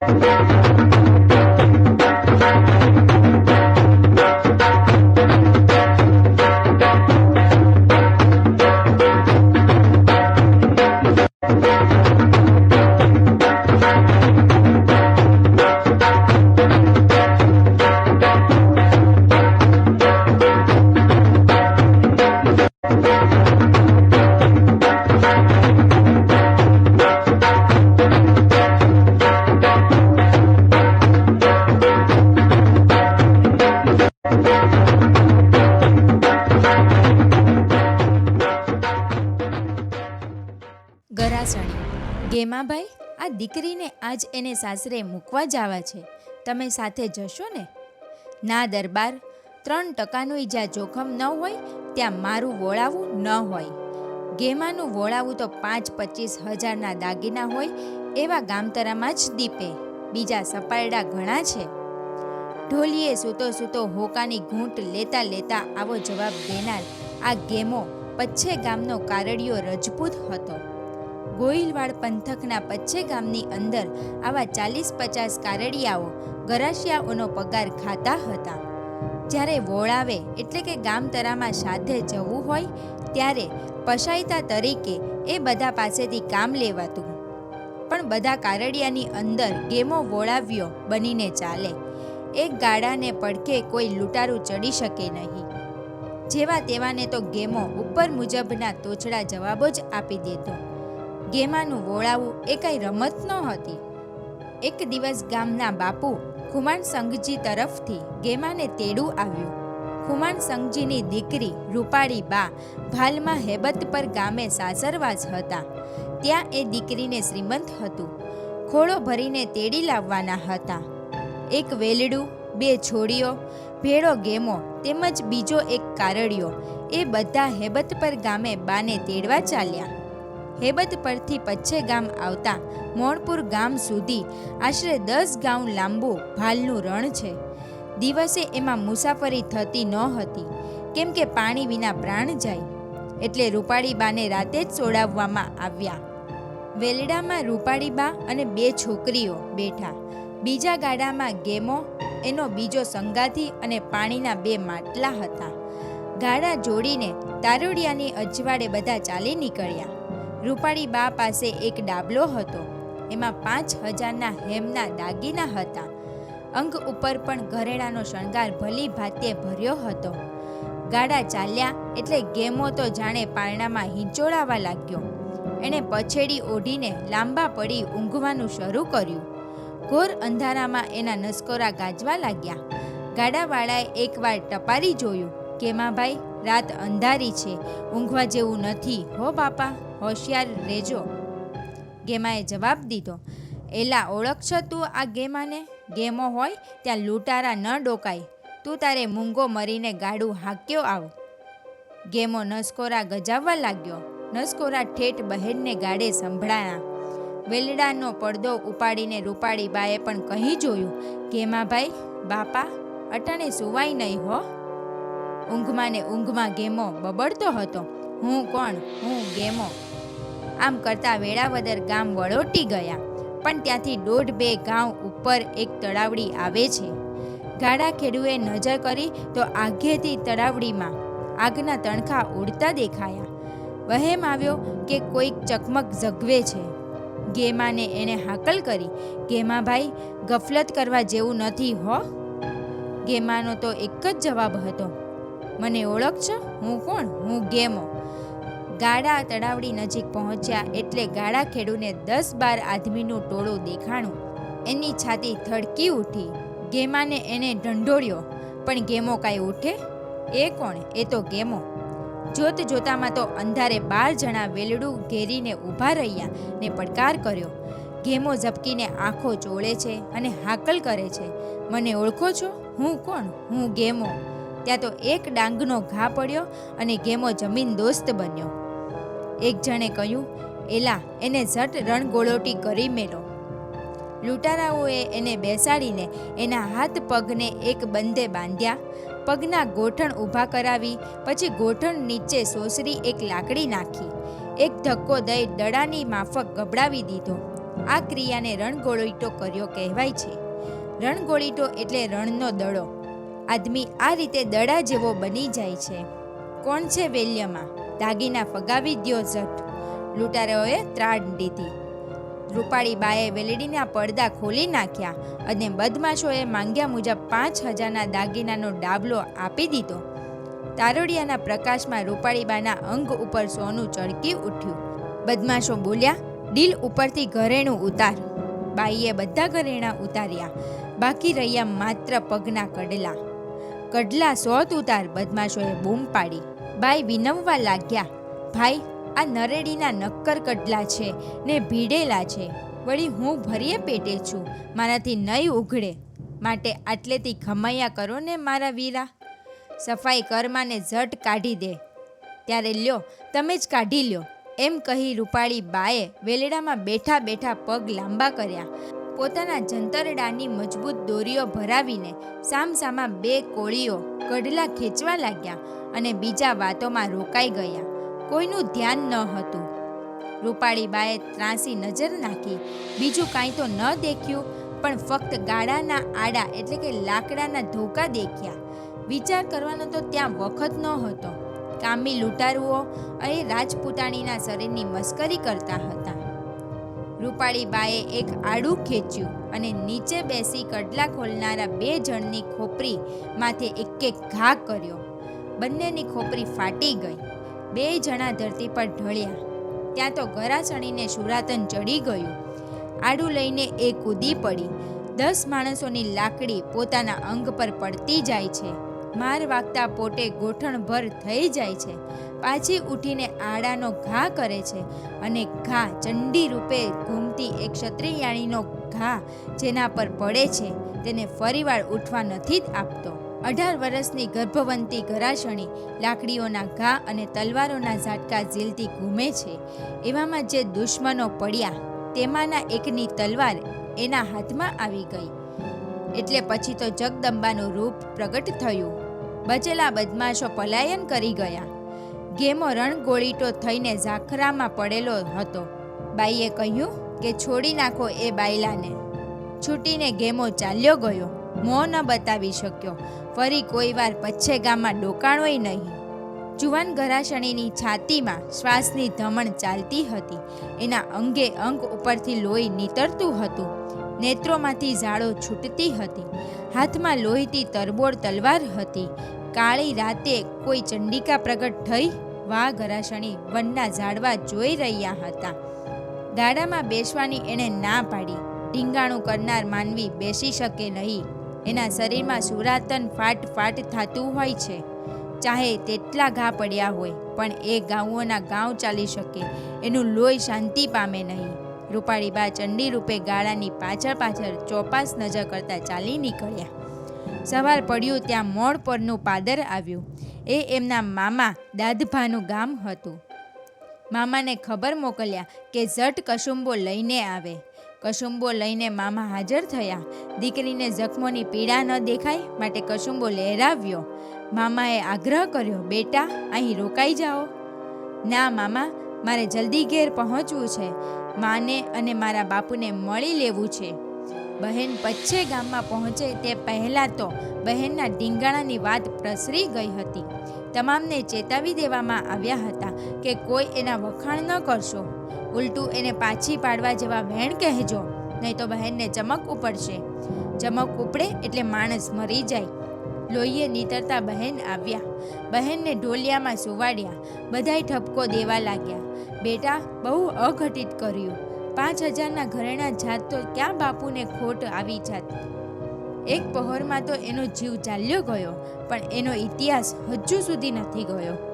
ગરાસણી ગેમાભાઈ આ દીકરીને આજ એને સાસરે મૂકવા જવા છે. તમે સાથે જશો ને? ના દરબાર, ત્રણ ટકાનું જ્યાં જોખમ ન હોય, ત્યાં મારું વોળાવું ન હોય. ગેમાનું વોળાવું તો પાંચ પચીસ હજારના દાગીના હોય, એવા ગામતરામાં જ દીપે. બીજા સપાયડા ઘણા છે. ઢોલીએ સૂતો સૂતો હોકાની ઘૂંટ લેતા લેતા આવો જવાબ દેનાર આ ગેમો, પચ્છે ગામનો કારડિયો રજપૂત હતો. ગોહિલવાડ પંથકના પચ્છે ગામની અંદર આવા ચાલીસ પચાસ કારડિયાઓ ગરાશિયાઓનો પગાર ખાતા હતા. જ્યારે વોળાવે એટલે કે ગામતરામાં સાથે જવું હોય, ત્યારે પશાયતા તરીકે એ બધા પાસેથી કામ લેવાતું. પણ બધા કારડિયાની અંદર ગેમો વોળાવ્યો બનીને ચાલે. એક ગાડાને પડખે કોઈ લૂંટારું ચડી શકે નહીં. જેવા તેવાને તો ગેમો ઉપર મુજબના તોછડા જવાબો જ આપી દેતો. ગેમાનું વોળાવું એ કઈ રમત ન હતી એક દિવસ ગામના બાપુ ખુમાન સંઘજી તરફથી ગેમાને તેડું આવ્યું. ખુમાન સંઘજીની દીકરી રૂપાળી બા ભાલમાં હેબત પર ગામે સાસરવાસ હતા. ત્યાં એ દીકરીને શ્રીમંત હતું. ખોળો ભરીને તેડી લાવવાના હતા. એક વેલડું, બે છોડીઓ, ભેળો ગેમો તેમજ બીજો એક કારડિયો એ બધા હેબત પર ગામે બાને તેડવા ચાલ્યા. હેબત પરથી પચ્છે ગામ આવતા મોણપુર ગામ સુધી આશરે દસ ગાઉં લાંબુ ભાલનું રણ છે. દિવસે એમાં મુસાફરી થતી ન હતી. કેમ કે પાણી વિના પ્રાણ જાય. એટલે રૂપાળીબાને રાતે જ સોડાવવામાં આવ્યા. વેલડામાં રૂપાળીબા અને બે છોકરીઓ બેઠા. બીજા ગાડામાં ગેમો, એનો બીજો સંગાથી અને પાણીના બે માટલા હતા. ગાડા જોડીને તારોડિયાની અજવાળે બધા ચાલી નીકળ્યા. રૂપાળી બા પાસે એક ડાબલો હતો. એમાં પાંચ હજારના હેમના દાગીના હતા. અંગ ઉપર પણ ઘરેણાનો શણગાર ભલી ભાતે ભર્યો હતો. ગાડા ચાલ્યા એટલે ગેમો તો જાણે પારણામાં હિંચોળાવા લાગ્યો. એણે પછેડી ઓઢીને લાંબા પડી ઊંઘવાનું શરૂ કર્યું. ઘોર અંધારામાં એના નસકોરા ગાજવા લાગ્યા. ગાડાવાળાએ એકવાર ટપારી જોયું. કેમાભાઈ રાત અંધારી છે, ઊંઘવા જેવું નથી. હો બાપા, હોશિયાર રહેજો. ગેમાએ જવાબ દીધો. એલા ઓળખશો તું આ ગેમાને? ગેમો હોય ત્યાં લૂંટારા ન ડોકાય. તું તારે મૂંગો મરીને ગાડું હાક્યો આવ. ગેમો નસકોરા ગજાવવા લાગ્યો. નસકોરા ઠેઠ બહેનને ગાડે સંભળાયા. વેલડાનો પડદો ઉપાડીને રૂપાળી બાએ પણ કહી જોયું ગેમાભાઈ બાપા, અટાણે સુવાય નહીં હો. ઊંઘમાં ને ઊંઘમાં ગેમો બબડતો હતો. હું કોણ? હું ગેમો. આમ કરતા વેળાવદર ગામ વળોટી ગયા. પણ ત્યાંથી દોઢ બે ગાંવ ઉપર એક તળાવડી આવે છે. ગાડા ખેડુએ નજર કરી તો આઘેથી તળાવડીમાં આગના તણખા ઉડતા દેખાયા. વહેમ આવ્યો કે કોઈક ચકમક ઝગવે છે. ગેમાને એણે હાકલ કરી. ગેમાભાઈ ગફલત કરવા જેવું નથી હો? ગેમાનો તો એક જ જવાબ હતો. મને ઓળખ છો? હું કોણ? હું ગેમો. ગાડા તળાવડી નજીક પહોંચ્યા એટલે ગાડા ખેડૂને દસ બાર આદમીનું ટોળું દેખાણું. એની છાતી થડકી ઉઠી. ગેમાને એને ઢંઢોળ્યો. પણ ગેમો કાંઈ ઉઠે? એ કોણ? એ તો ગેમો. જોત જોતામાં તો અંધારે બાર જણા વેલડું ઘેરીને ઊભા રહ્યા ને પડકાર કર્યો. ગેમો ઝપકીને આંખો ચોળે છે અને હાકલ કરે છે. મને ઓળખો છો? હું કોણ? હું ગેમો. ત્યાં તો એક ડાંગનો ઘા પડ્યો અને ગેમો જમીન દોસ્ત બન્યો. એક જણે કહ્યું, એલા, એને ઝટ રણગોળોટી કરી મેલો. લૂંટારાઓએ એને બેસાડીને એના હાથ પગને એક બંદે બાંધ્યા. પગના ગોઠણ ઊભા કરાવી, પછી ગોઠણ નીચે સોસરી એક લાકડી નાખી. એક ધક્કો દઈ દડાની માફક ગબડાવી દીધો. આ ક્રિયાને રણગોળીટો કર્યો કહેવાય છે. રણગોળીટો એટલે રણનો દડો. આદમી આ રીતે દડા જેવો બની જાય છે. કોણ છે વેલ્યમાં? દાગીના ફગાવી દ્યો ઝટ. લૂંટારાઓએ ત્રાડ દીધી. રૂપાળી બાએ વેલડીના પડદા ખોલી નાખ્યા અને બદમાશોએ માંગ્યા મુજબ પાંચ હજારના દાગીનાનો ડાબલો આપી દીધો. તારોડિયાના પ્રકાશમાં રૂપાળીબાના અંગ ઉપર સોનું ચળકી ઉઠ્યું. બદમાશો બોલ્યા, ડીલ ઉપરથી ઘરેણું ઉતાર. બાઈએ બધા ઘરેણાં ઉતાર્યા. બાકી રહ્યા માત્ર પગના કડલા. કડલા સોત ઉતાર બદમાશોએ બૂમ પાડી. બાઈ વિનવવા લાગ્યા. ભાઈ, આ નરેડીના નક્કર કડલા છે ને ભીડેલા છે. વળી હું ભરીએ પેટે છું. મારાથી નહીં ઉઘડે. માટે આટલેથી ખમૈયા કરો ને મારા વીરા. સફાઈ કરમાને ઝટ કાઢી દે. ત્યારે લ્યો, તમે જ કાઢી લ્યો. એમ કહી રૂપાળી બાએ વેલડામાં બેઠા બેઠા પગ લાંબા કર્યા. પોતાના જંતરડાની મજબૂત દોરીઓ ભરાવીને સામસામા બે કોળીઓ કડલા ખેંચવા લાગ્યા અને બીજા વાતોમાં રોકાઈ ગયા. કોઈનું ધ્યાન ન હતું. રૂપાળી બાએ ત્રાસી નજર નાખી. બીજું કાંઈ તો ન દેખ્યું, પણ ફક્ત ગાડાના આડા એટલે કે લાકડાના ધોકા દેખ્યા. વિચાર કરવાનો તો ત્યાં વખત ન હતો કામી લૂંટારુઓ અને રાજપૂતાણીના શરીરની મસ્કરી કરતા હતા. રૂપાળી બાએ એક આડું ખેંચ્યું અને નીચે બેસી કડલા ખોલનારા બે જણની ખોપરી માથે એક એક ઘા કર્યો. બંનેની ખોપરી ફાટી ગઈ. બે જણા ધરતી પર ઢળ્યા. ત્યાં તો ગરા ચણીને સુરાતન ચડી ગયું. આડું લઈને એ કૂદી પડી. દસ માણસોની લાકડી પોતાના અંગ પર પડતી જાય છે. માર વાગતા પોટે ગોઠણભર થઈ જાય છે. પાછી ઉઠીને આડાનો ઘા કરે છે અને ઘા ચંડી રૂપે ઘૂમતી એક ક્ષત્રિયાણીનો ઘા જેના પર પડે છે તેને ફરીવાર ઉઠવા નથી જ આપતો. અઢાર વર્ષની ગર્ભવંતી ઘરાશણી લાકડીઓના ઘા અને તલવારોના ઝાટકા ઝીલતી ઘૂમે છે. એવામાં જે દુશ્મનો પડ્યા તેમાંના એકની તલવાર એના હાથમાં આવી ગઈ. એટલે પછી તો જગદંબાનું રૂપ પ્રગટ થયું. બચેલા બદમાશો પલાયન કરી ગયા. ગેમો રણગોળીટો થઈને ઝાખરામાં પડેલો હતો. બાઈએ કહ્યું કે છોડી નાખો એ બાયલાને. છૂટીને ગેમો ચાલ્યો ગયો. મોં ન બતાવી શક્યો. ફરી કોઈ વાર પચ્છે ગામમાં ડોકાણોય નહીં. જુવાન ઘરાશણીની છાતીમાં શ્વાસની ધમણ ચાલતી હતી. એના અંગે અંગ ઉપરથી લોહી નીતરતું હતું. નેત્રોમાંથી ઝાડો છૂટતી હતી. હાથમાં લોહીથી તરબોળ તલવાર હતી. કાળી રાતે કોઈ ચંડિકા પ્રગટ થઈ વા ઘરાશણી વનના ઝાડવા જોઈ રહ્યા હતા. ગાડામાં બેસવાની એણે ના પાડી. ઢીંગાણું કરનાર માનવી બેસી શકે નહીં. એના શરીરમાં સુરાતન ફાટ ફાટ થતું હોય છે. ચાહે તેટલા ઘા પડ્યા હોય, પણ એ ગાઉઓના ગાંવ ચાલી શકે. એનું લોહી શાંતિ પામે નહીં. રૂપાળીબા ચંડી રૂપે ગાળાની પાછળ પાછળ ચોપાસ નજર કરતા ચાલી નીકળ્યા. સવાર પડ્યું, ત્યાં મોડ પરનું પાદર આવ્યું એ એમના મામા દાદભાનું ગામ હતું. મામાને ખબર મોકલ્યા કે ઝટ કશુંબો લઈને આવે. કશુંબો લઈને મામા હાજર થયા. દીકરીને જખમોની પીડા ન દેખાય માટે કશુંબો લહેરાવ્યો. મામાએ આગ્રહ કર્યો, બેટા, અહીં રોકાઈ જાઓ. ના મામા, મારે જલ્દી ઘેર પહોંચવું છે. માને અને મારા બાપુને મળી લેવું છે. બહેન પચ્છે ગામમાં પહોંચે તે પહેલાં તો બહેનના ઢીંગાણાની વાત પ્રસરી ગઈ હતી. તમામને ચેતાવી દેવામાં આવ્યા હતા કે કોઈ એના વખાણ ન કરશો. ઉલટું એને પાછી પાડવા જેવા વહેણ કહેજો, નહીં તો બહેનને ચમક ઉપડશે. ચમક ઉપડે એટલે માણસ મરી જાય. લોહીએ નીતરતા બહેન આવ્યા. બહેનને ઢોલિયામાં સુવાડ્યા. બધાય ઠપકો દેવા લાગ્યા. બેટા, બહુ અઘટિત કર્યું. પાંચ હજારના ઘરેણા જાત તો ક્યાં બાપુને ખોટ આવી જાત? એક પહોરમાં તો એનો જીવ ચાલ્યો ગયો, પણ એનો ઇતિહાસ હજુ સુધી નથી ગયો.